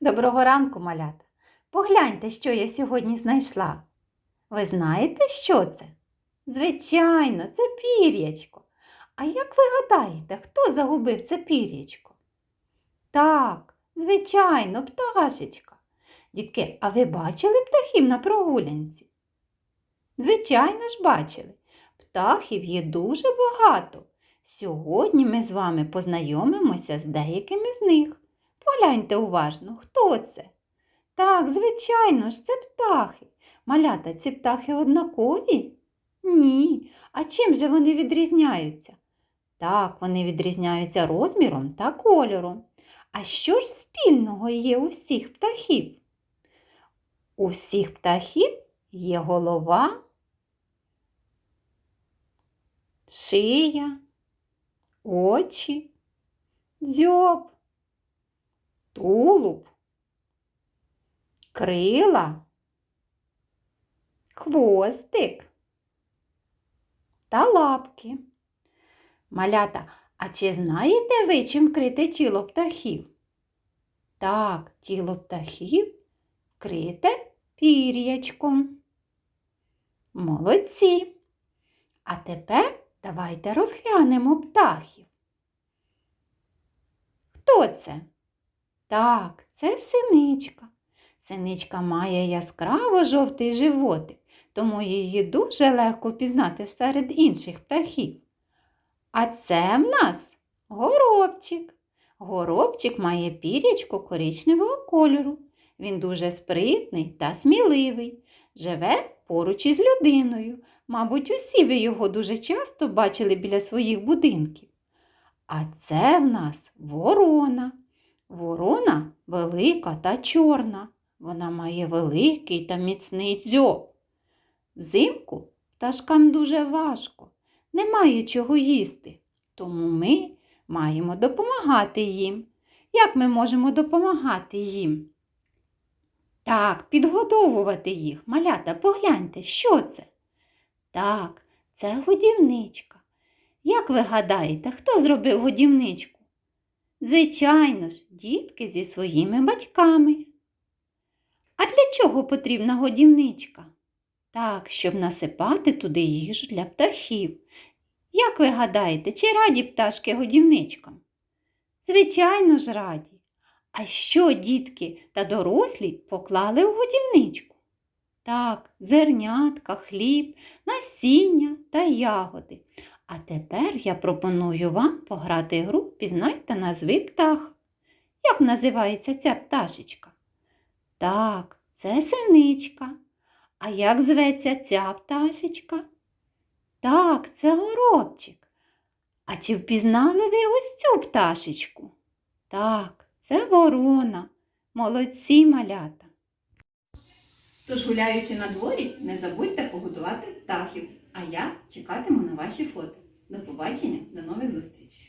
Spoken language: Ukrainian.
Доброго ранку, малята. Погляньте, що я сьогодні знайшла. Ви знаєте, що це? Звичайно, це пір'ячко. А як ви гадаєте, хто загубив це пір'ячко? Так, звичайно, пташечка. Дітки, а ви бачили птахів на прогулянці? Звичайно ж, бачили. Птахів є дуже багато. Сьогодні ми з вами познайомимося з деякими з них. Погляньте уважно, хто це? Так, звичайно ж, це птахи. Малята, ці птахи однакові? Ні. А чим же вони відрізняються? Так, вони відрізняються розміром та кольором. А що ж спільного є у всіх птахів? У всіх птахів є голова, шия, очі, дзьоб тулуб, крила, хвостик та лапки. Малята, а чи знаєте ви, чим вкрите тіло птахів? Так, тіло птахів вкрите пір'ячком. Молодці. А тепер давайте розглянемо птахів. Хто це? Так, це синичка. Синичка має яскраво жовтий животик, тому її дуже легко пізнати серед інших птахів. А це в нас горобчик. Горобчик має пірячко коричневого кольору. Він дуже спритний та сміливий. Живе поруч із людиною. Мабуть, усі ви його дуже часто бачили біля своїх будинків. А це в нас ворона. Ворона велика та чорна. Вона має великий та міцний дзьоб. Взимку пташкам дуже важко, немає чого їсти, тому ми маємо допомагати їм. Як ми можемо допомагати їм? Так, підгодовувати їх. Малята, погляньте, що це? Так, це годівничка. Як ви гадаєте, хто зробив годівничку? Звичайно ж, дітки зі своїми батьками. А для чого потрібна годівничка? Так, щоб насипати туди їжу для птахів. Як ви гадаєте, чи раді пташки годівничкам? Звичайно ж, раді. А що дітки та дорослі поклали в годівничку? Так, зернятка, хліб, насіння та ягоди. А тепер я пропоную вам пограти гру Пізнайте назви птах. Як називається ця пташечка? Так, це синичка. А як зветься ця пташечка? Так, це горобчик. А чи впізнали ви ось цю пташечку? Так, це ворона. Молодці малята. Тож, гуляючи на дворі, не забудьте погодувати птахів, а я чекатиму на ваші фото. До побачення, до нових зустрічей!